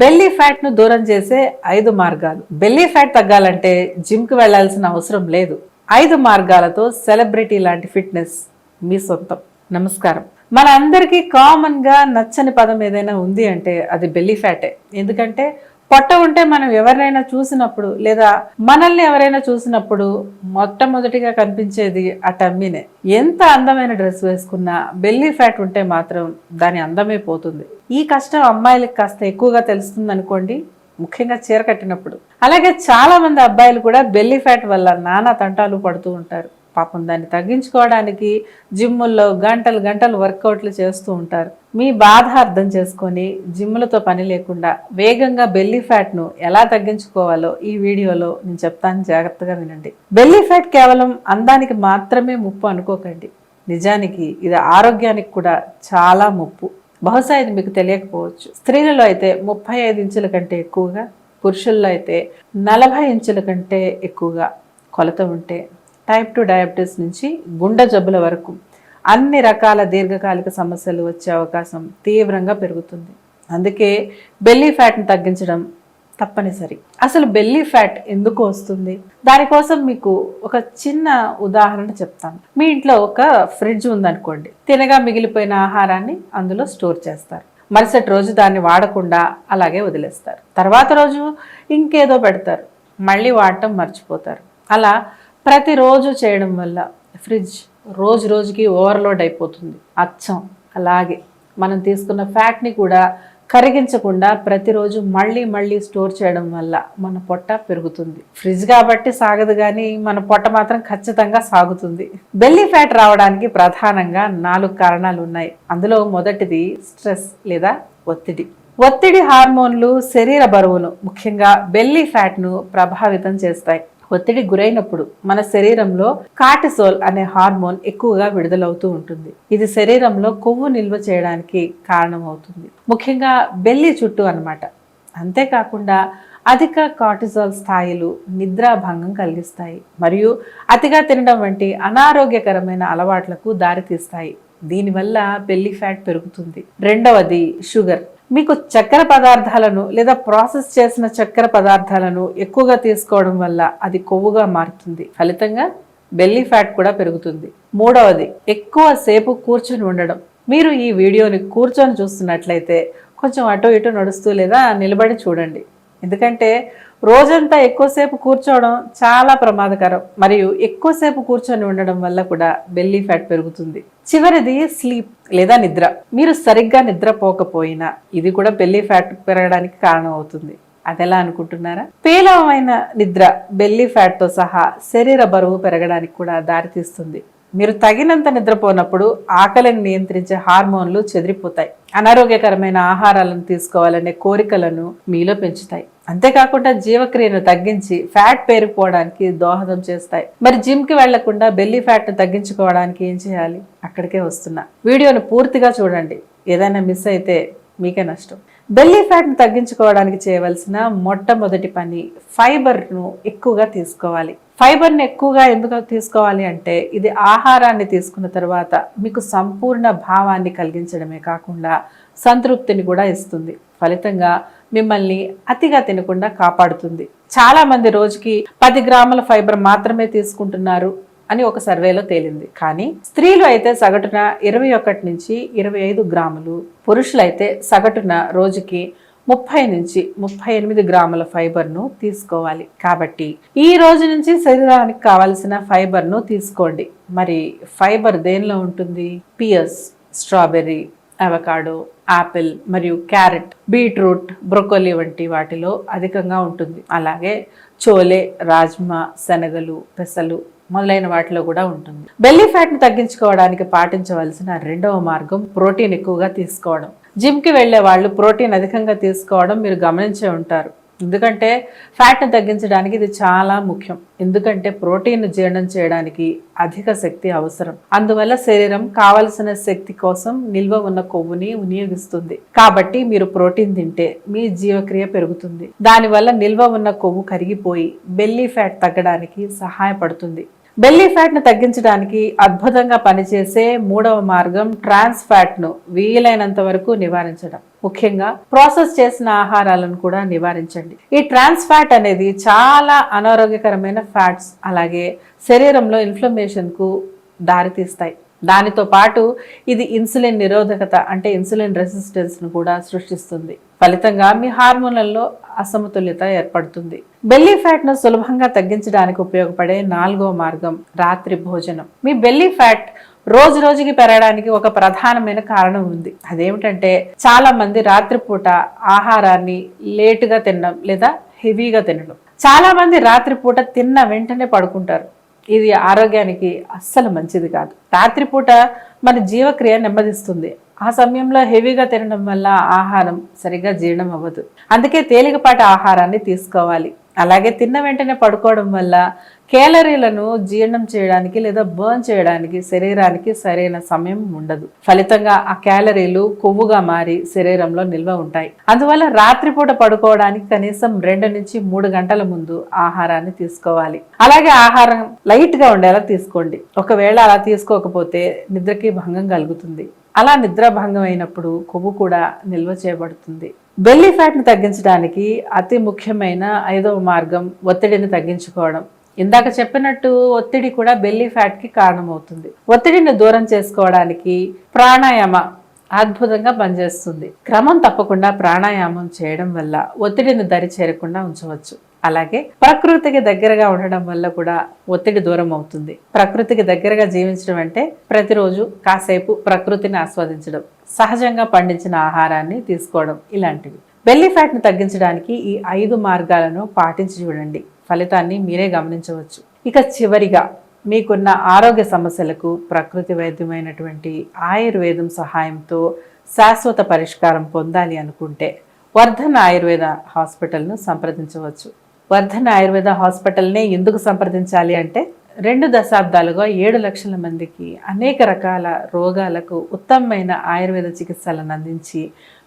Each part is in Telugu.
బెల్లీ ఫ్యాట్ను దూరం చేసే ఐదు మార్గాలు. బెల్లీ ఫ్యాట్ తగ్గాలంటే జిమ్కి వెళ్ళాల్సిన అవసరం లేదు. ఐదు మార్గాలతో సెలబ్రిటీ లాంటి ఫిట్నెస్ మీ సొంతం. నమస్కారం. మన అందరికీ కామన్గా నచ్చని పదం ఏదైనా ఉంది అంటే అది బెల్లీ ఫ్యాటే. ఎందుకంటే పొట్ట ఉంటే మనం ఎవరినైనా చూసినప్పుడు లేదా మనల్ని ఎవరైనా చూసినప్పుడు మొట్టమొదటిగా కనిపించేది ఆ టమ్మీనే. ఎంత అందమైన డ్రెస్ వేసుకున్నా బెల్లీ ఫ్యాట్ ఉంటే మాత్రం దాని అందమే పోతుంది. ఈ కష్టం అమ్మాయిలకు కాస్త ఎక్కువగా తెలుస్తుంది అనుకోండి ముఖ్యంగా చీర కట్టినప్పుడు. అలాగే చాలా మంది అబ్బాయిలు కూడా బెల్లీ ఫ్యాట్ వల్ల నానా తంటాలు పడుతూ ఉంటారు. పాపం దాన్ని తగ్గించుకోవడానికి జిమ్ముల్లో గంటలు గంటలు వర్కౌట్లు చేస్తూ ఉంటారు. మీ బాధ అర్థం చేసుకొని జిమ్లతో పని లేకుండా వేగంగా బెల్లీ ఫ్యాట్ను ఎలా తగ్గించుకోవాలో ఈ వీడియోలో నేను చెప్తాను. జాగ్రత్తగా వినండి. బెల్లీ ఫ్యాట్ కేవలం అందానికి మాత్రమే ముప్పు అనుకోకండి. నిజానికి ఇది ఆరోగ్యానికి కూడా చాలా ముప్పు. బహుశా ఇది మీకు తెలియకపోవచ్చు. స్త్రీలలో అయితే ముప్పై ఐదు ఇంచుల కంటే ఎక్కువగా పురుషుల్లో అయితే నలభై ఇంచుల కంటే ఎక్కువగా కొలత ఉంటే టైప్ టు డయాబెటీస్ నుంచి గుండె జబ్బుల వరకు అన్ని రకాల దీర్ఘకాలిక సమస్యలు వచ్చే అవకాశం తీవ్రంగా పెరుగుతుంది. అందుకే బెల్లీ ఫ్యాట్ని తగ్గించడం తప్పనిసరి. అసలు బెల్లీ ఫ్యాట్ ఎందుకు వస్తుంది? దానికోసం మీకు ఒక చిన్న ఉదాహరణ చెప్తాను. మీ ఇంట్లో ఒక ఫ్రిడ్జ్ ఉందనుకోండి. తినగా మిగిలిపోయిన ఆహారాన్ని అందులో స్టోర్ చేస్తారు. మరుసటి రోజు దాన్ని వాడకుండా అలాగే వదిలేస్తారు. తర్వాత రోజు ఇంకేదో పెడతారు. మళ్ళీ వాడటం మర్చిపోతారు. అలా ప్రతిరోజు చేయడం వల్ల ఫ్రిడ్జ్ రోజు రోజుకి ఓవర్లోడ్ అయిపోతుంది. అచ్చం. అలాగే మనం తీసుకున్న ఫ్యాట్ని కూడా కరిగించకుండా ప్రతిరోజు మళ్ళీ మళ్ళీ స్టోర్ చేయడం వల్ల మన పొట్ట పెరుగుతుంది. ఫ్రిడ్జ్ కాబట్టి సాగదు కానీ మన పొట్ట మాత్రం ఖచ్చితంగా సాగుతుంది. బెల్లీ ఫ్యాట్ రావడానికి ప్రధానంగా నాలుగు కారణాలు ఉన్నాయి. అందులో మొదటిది స్ట్రెస్ లేదా ఒత్తిడి. ఒత్తిడి హార్మోన్లు శరీర బరువును ముఖ్యంగా బెల్లీ ఫ్యాట్ను ప్రభావితం చేస్తాయి. ఒత్తిడి గురైనప్పుడు మన శరీరంలో కార్టిసోల్ అనే హార్మోన్ ఎక్కువగా విడుదలవుతూ ఉంటుంది. ఇది శరీరంలో కొవ్వు నిల్వ చేయడానికి కారణమవుతుంది. ముఖ్యంగా బెల్లి చుట్టూ అన్నమాట. అంతేకాకుండా అధిక కార్టిజాల్ స్థాయిలు నిద్రాభంగం కలిగిస్తాయి. మరియు అతిగా తినడం వంటి అనారోగ్యకరమైన అలవాట్లకు దారితీస్తాయి. దీనివల్ల బెల్లి ఫ్యాట్ పెరుగుతుంది. రెండవది షుగర్. మీకు చక్కెర పదార్థాలను లేదా ప్రాసెస్ చేసిన చక్కెర పదార్థాలను ఎక్కువగా తీసుకోవడం వల్ల అది కొవ్వుగా మారుతుంది. ఫలితంగా బెల్లీ ఫ్యాట్ కూడా పెరుగుతుంది. మూడవది ఎక్కువ సేపు కూర్చొని ఉండడం. మీరు ఈ వీడియోని కూర్చొని చూస్తున్నట్లయితే కొంచెం అటు ఇటు నడుస్తూ లేదా నిలబడి చూడండి. ఎందుకంటే రోజంతా ఎక్కువసేపు కూర్చోవడం చాలా ప్రమాదకరం. మరియు ఎక్కువసేపు కూర్చొని ఉండడం వల్ల కూడా బెల్లీ ఫ్యాట్ పెరుగుతుంది. చివరిది స్లీప్ లేదా నిద్ర. మీరు సరిగ్గా నిద్రపోకపోయినా ఇది కూడా బెల్లీ ఫ్యాట్ పెరగడానికి కారణం అవుతుంది అదెలా అనుకుంటున్నారా? పేలవమైన నిద్ర బెల్లీ ఫ్యాట్తో సహా శరీర బరువు పెరగడానికి కూడా దారితీస్తుంది. మీరు తగినంత నిద్రపోనప్పుడు ఆకలిని నియంత్రించే హార్మోన్లు చెదిరిపోతాయి. అనారోగ్యకరమైన ఆహారాలను తీసుకోవాలనే కోరికలను మీలో పెంచుతాయి. అంతేకాకుండా జీవక్రియను తగ్గించి ఫ్యాట్ పేరుకుపోవడానికి దోహదం చేస్తాయి. మరి జిమ్కి వెళ్ళకుండా బెల్లీ ఫ్యాట్ను తగ్గించుకోవడానికి ఏం చేయాలి? అక్కడికే వస్తున్నా. వీడియోను పూర్తిగా చూడండి. ఏదైనా మిస్ అయితే మీకే నష్టం. బెల్లీ ఫ్యాట్ను తగ్గించుకోవడానికి చేయవలసిన మొట్టమొదటి పని ఫైబర్ను ఎక్కువగా తీసుకోవాలి. ఫైబర్ని ఎక్కువగా ఎందుకు తీసుకోవాలి అంటే ఇది ఆహారాన్ని తీసుకున్న తర్వాత మీకు సంపూర్ణ భావాన్ని కలిగించడమే కాకుండా సంతృప్తిని కూడా ఇస్తుంది. ఫలితంగా మిమ్మల్ని అతిగా తినకుండా కాపాడుతుంది. చాలామంది రోజుకి పది గ్రాముల ఫైబర్ మాత్రమే తీసుకుంటున్నారు అని ఒక సర్వేలో తేలింది. కానీ స్త్రీలు అయితే సగటున ఇరవై ఒకటి నుంచి ఇరవై ఐదు గ్రాములు పురుషులైతే సగటున రోజుకి ముప్పై నుంచి ముప్పై ఎనిమిది గ్రాముల ఫైబర్ను తీసుకోవాలి. కాబట్టి ఈ రోజు నుంచి శరీరానికి కావలసిన ఫైబర్ను తీసుకోండి. మరి ఫైబర్ దేనిలో ఉంటుంది? పియర్స్ స్ట్రాబెర్రీ అవకాడో యాపిల్ మరియు క్యారెట్ బీట్రూట్ బ్రొకోలీ వంటి వాటిలో అధికంగా ఉంటుంది. అలాగే చోలే రాజ్మా శనగలు పెసలు మొదలైన వాటిలో కూడా ఉంటుంది. బెల్లీ ఫ్యాట్ని తగ్గించుకోవడానికి పాటించవలసిన రెండవ మార్గం ప్రోటీన్ ఎక్కువగా తీసుకోవడం. జిమ్కి వెళ్ళే వాళ్ళు ప్రోటీన్ అధికంగా తీసుకోవడం మీరు గమనించే ఉంటారు. ఎందుకంటే ఫ్యాట్ని తగ్గించడానికి ఇది చాలా ముఖ్యం. ఎందుకంటే ప్రోటీన్ జీర్ణం చేయడానికి అధిక శక్తి అవసరం. అందువల్ల శరీరం కావలసిన శక్తి కోసం నిల్వ ఉన్న కొవ్వుని వినియోగిస్తుంది. కాబట్టి మీరు ప్రోటీన్ తింటే మీ జీవక్రియ పెరుగుతుంది. దానివల్ల నిల్వ ఉన్న కొవ్వు కరిగిపోయి బెల్లీ ఫ్యాట్ తగ్గడానికి సహాయపడుతుంది. బెల్లీ ఫ్యాట్ను తగ్గించడానికి అద్భుతంగా పనిచేసే మూడవ మార్గం ట్రాన్స్ ఫ్యాట్ను వీలైనంత వరకు నివారించడం. ముఖ్యంగా ప్రాసెస్ చేసిన ఆహారాలను కూడా నివారించండి. ఈ ట్రాన్స్ ఫ్యాట్ అనేది చాలా అనారోగ్యకరమైన ఫ్యాట్స్ అలాగే శరీరంలో ఇన్ఫ్లమేషన్కు దారితీస్తాయి. దానితో పాటు ఇది ఇన్సులిన్ నిరోధకత అంటే ఇన్సులిన్ రెసిస్టెన్స్ను కూడా సృష్టిస్తుంది. ఫలితంగా మీ హార్మోన్లలో అసమతుల్యత ఏర్పడుతుంది. బెల్లీ ఫ్యాట్ను సులభంగా తగ్గించడానికి ఉపయోగపడే నాలుగో మార్గం రాత్రి భోజనం. మీ బెల్లీ ఫ్యాట్ రోజు రోజుకి పెరగడానికి ఒక ప్రధానమైన కారణం ఉంది. అదేమిటంటే చాలా మంది రాత్రిపూట ఆహారాన్ని లేటుగా తినడం లేదా హెవీగా తినడం. చాలా మంది రాత్రిపూట తిన్న వెంటనే పడుకుంటారు. ఇది ఆరోగ్యానికి అస్సలు మంచిది కాదు. రాత్రిపూట మన జీవక్రియ నెమ్మదిస్తుంది. ఆ సమయంలో హెవీగా తినడం వల్ల ఆహారం సరిగ్గా జీర్ణం అవ్వదు. అందుకే తేలికపాటి ఆహారాన్ని తీసుకోవాలి. అలాగే తిన్న వెంటనే పడుకోవడం వల్ల కేలరీలను జీర్ణం చేయడానికి లేదా బర్న్ చేయడానికి శరీరానికి సరైన సమయం ఉండదు. ఫలితంగా ఆ క్యాలరీలు కొవ్వుగా మారి శరీరంలో నిల్వ ఉంటాయి. అందువల్ల రాత్రిపూట పడుకోవడానికి కనీసం రెండు నుంచి మూడు గంటల ముందు ఆహారాన్ని తీసుకోవాలి. అలాగే ఆహారం లైట్గా ఉండేలా తీసుకోండి. ఒకవేళ అలా తీసుకోకపోతే నిద్రకి భంగం కలుగుతుంది. అలా నిద్ర భంగం అయినప్పుడు కొవ్వు కూడా నిల్వ చేయబడుతుంది. బెల్లీ ఫ్యాట్ని తగ్గించడానికి అతి ముఖ్యమైన ఐదవ మార్గం ఒత్తిడిని తగ్గించుకోవడం. ఇందాక చెప్పినట్టు ఒత్తిడి కూడా బెల్లీ ఫ్యాట్కి కారణమవుతుంది. ఒత్తిడిని దూరం చేసుకోవడానికి ప్రాణాయామ అద్భుతంగా పనిచేస్తుంది. క్రమం తప్పకుండా ప్రాణాయామం చేయడం వల్ల ఒత్తిడిని దరి చేరకుండా ఉంచవచ్చు. అలాగే ప్రకృతికి దగ్గరగా ఉండడం వల్ల కూడా ఒత్తిడి దూరం అవుతుంది. ప్రకృతికి దగ్గరగా జీవించడం అంటే ప్రతిరోజు కాసేపు ప్రకృతిని ఆస్వాదించడం సహజంగా పండించిన ఆహారాన్ని తీసుకోవడం ఇలాంటివి. బెల్లీ ఫ్యాట్ను తగ్గించడానికి ఈ ఐదు మార్గాలను పాటించి చూడండి. ఫలితాన్ని మీరే గమనించవచ్చు. ఇక చివరిగా మీకున్న ఆరోగ్య సమస్యలకు ప్రకృతి వైద్యమైనటువంటి ఆయుర్వేదం సహాయంతో శాశ్వత పరిష్కారం పొందాలి అనుకుంటే వర్ధన్ ఆయుర్వేద హాస్పిటల్ను సంప్రదించవచ్చు. వర్ధన్ ఆయుర్వేద హాస్పిటల్నే ఎందుకు సంప్రదించాలి అంటే రెండు దశాబ్దాలుగా ఏడు లక్షల మందికి అనేక రకాల రోగాలకు ఉత్తమమైన ఆయుర్వేద చికిత్సలను అందించి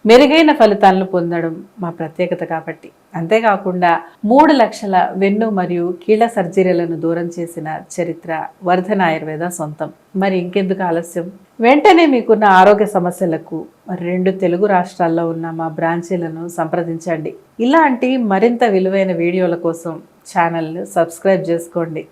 మెరుగైన ఫలితాలను పొందడం మా ప్రత్యేకత కాబట్టి. అంతేకాకుండా మూడు లక్షల వెన్ను మరియు కీళ్ళ సర్జరీలను దూరం చేసిన చరిత్ర వర్ధన ఆయుర్వేద సొంతం. మరి ఇంకెందుకు ఆలస్యం? వెంటనే మీకున్న ఆరోగ్య సమస్యలకు రెండు తెలుగు రాష్ట్రాల్లో ఉన్న మా బ్రాంచీలను సంప్రదించండి. ఇలాంటి మరింత విలువైన వీడియోల కోసం ఛానల్ను సబ్స్క్రైబ్ చేసుకోండి.